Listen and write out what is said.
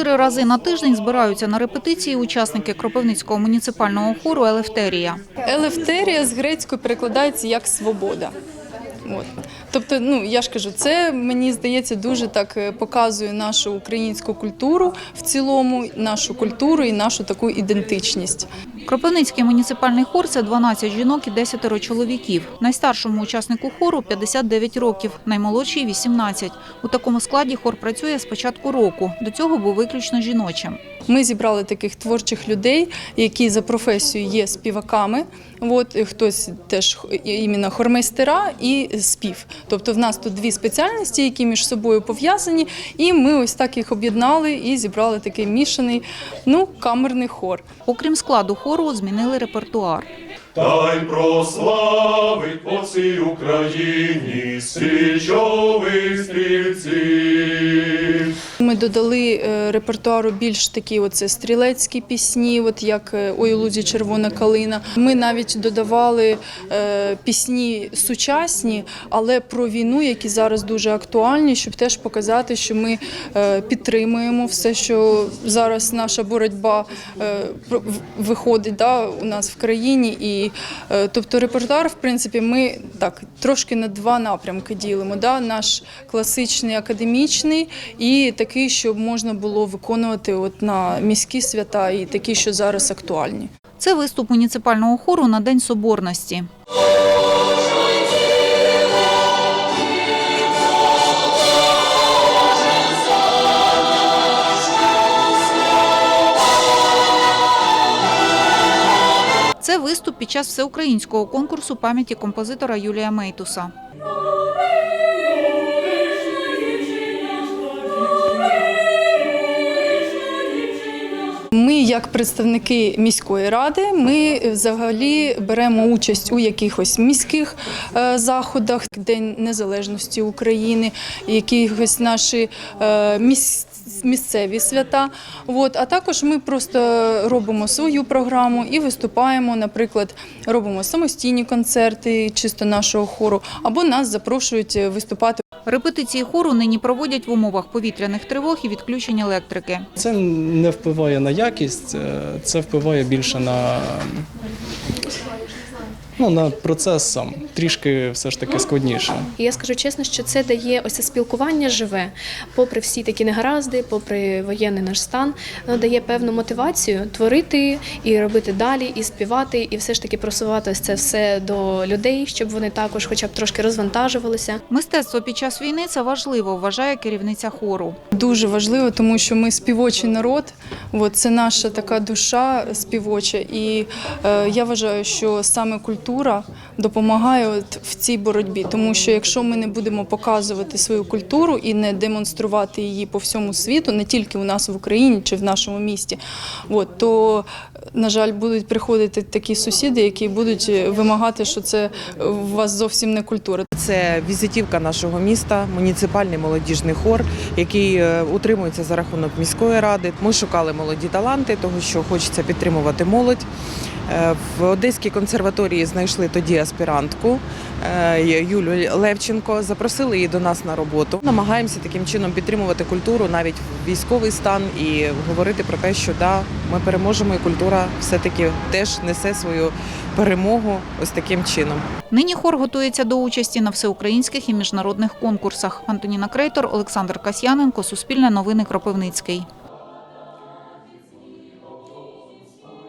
Чотири рази на тиждень збираються на репетиції учасники Кропивницького муніципального хору Елефтерія. Елефтерія з грецької перекладається як свобода. От. Тобто, ну я ж кажу, це мені здається дуже так е, показує нашу українську культуру в цілому, нашу культуру і нашу таку ідентичність. Кропивницький муніципальний хор це 12 жінок і 10 чоловіків. Найстаршому учаснику хору 59 років, наймолодший 18. У такому складі хор працює з початку року. До цього був виключно жіночим. Ми зібрали таких творчих людей, які за професією є співаками. От хтось теж іменно хормейстера і спів. Тобто в нас тут дві спеціальності, які між собою пов'язані, і ми ось так їх об'єднали і зібрали такий мішаний ну, камерний хор. Окрім складу хору, змінили репертуар. Та й прославить по цій Україні січових стрільців. Ми додали е, репертуару більш такі оце стрілецькі пісні, от як е, «Ой у лузі червона калина. Ми навіть додавали е, пісні сучасні, але про війну, які зараз дуже актуальні, щоб теж показати, що ми підтримуємо все, що зараз наша боротьба виходить да, у нас в країні. І тобто репертуар, в принципі, ми так трошки на два напрямки ділимо. Да? Наш класичний академічний і такий, щоб можна було виконувати от на міські свята, і такі, що зараз актуальні. Це виступ муніципального хору на День Соборності. Це виступ під час всеукраїнського конкурсу пам'яті композитора Юлія Мейтуса. Як представники міської ради, ми взагалі беремо участь у якихось міських е, заходах, День Незалежності України, якихось наші е, міс- місцеві свята. От, а також ми просто робимо свою програму і виступаємо, наприклад, робимо самостійні концерти чисто нашого хору, або нас запрошують виступати. Репетиції хору нині проводять в умовах повітряних тривог і відключень електрики. Це не впливає на якість, е, це впливає більше на, ну, на процес сам. Трішки все ж таки складніше. І я скажу чесно, що це дає ось це спілкування живе, попри всі такі негаразди, попри воєнний наш стан, воно дає певну мотивацію творити і робити далі, і співати, і все ж таки просувати ось це все до людей, щоб вони також, хоча б трошки розвантажувалися. Мистецтво під час війни це важливо, вважає керівниця хору. Дуже важливо, тому що ми співочий народ. От, це наша така душа співоча. І е, я вважаю, що саме культура допомагає от в цій боротьбі. Тому що якщо ми не будемо показувати свою культуру і не демонструвати її по всьому світу, не тільки у нас в Україні чи в нашому місті, от, то, на жаль, будуть приходити такі сусіди, які будуть е, вимагати, що це у вас зовсім не культура. Це візитівка нашого міста, муніципальний молодіжний хор, який е, утримується за рахунок міської ради. Ми шукали молоді таланти, того що хочеться підтримувати молодь. Е, В Одеській консерваторії знайшли тоді аспірантку Юлю Левченко. Запросили її до нас на роботу. Намагаємося таким чином підтримувати культуру навіть військовий стан і говорити про те, що да, ми переможемо, і культура все-таки теж несе свою перемогу ось таким чином. Нині хор готується до участі на всеукраїнських і міжнародних конкурсах. Антоніна Крейтор, Олександр Касьяненко, Суспільне новини Кропивницький.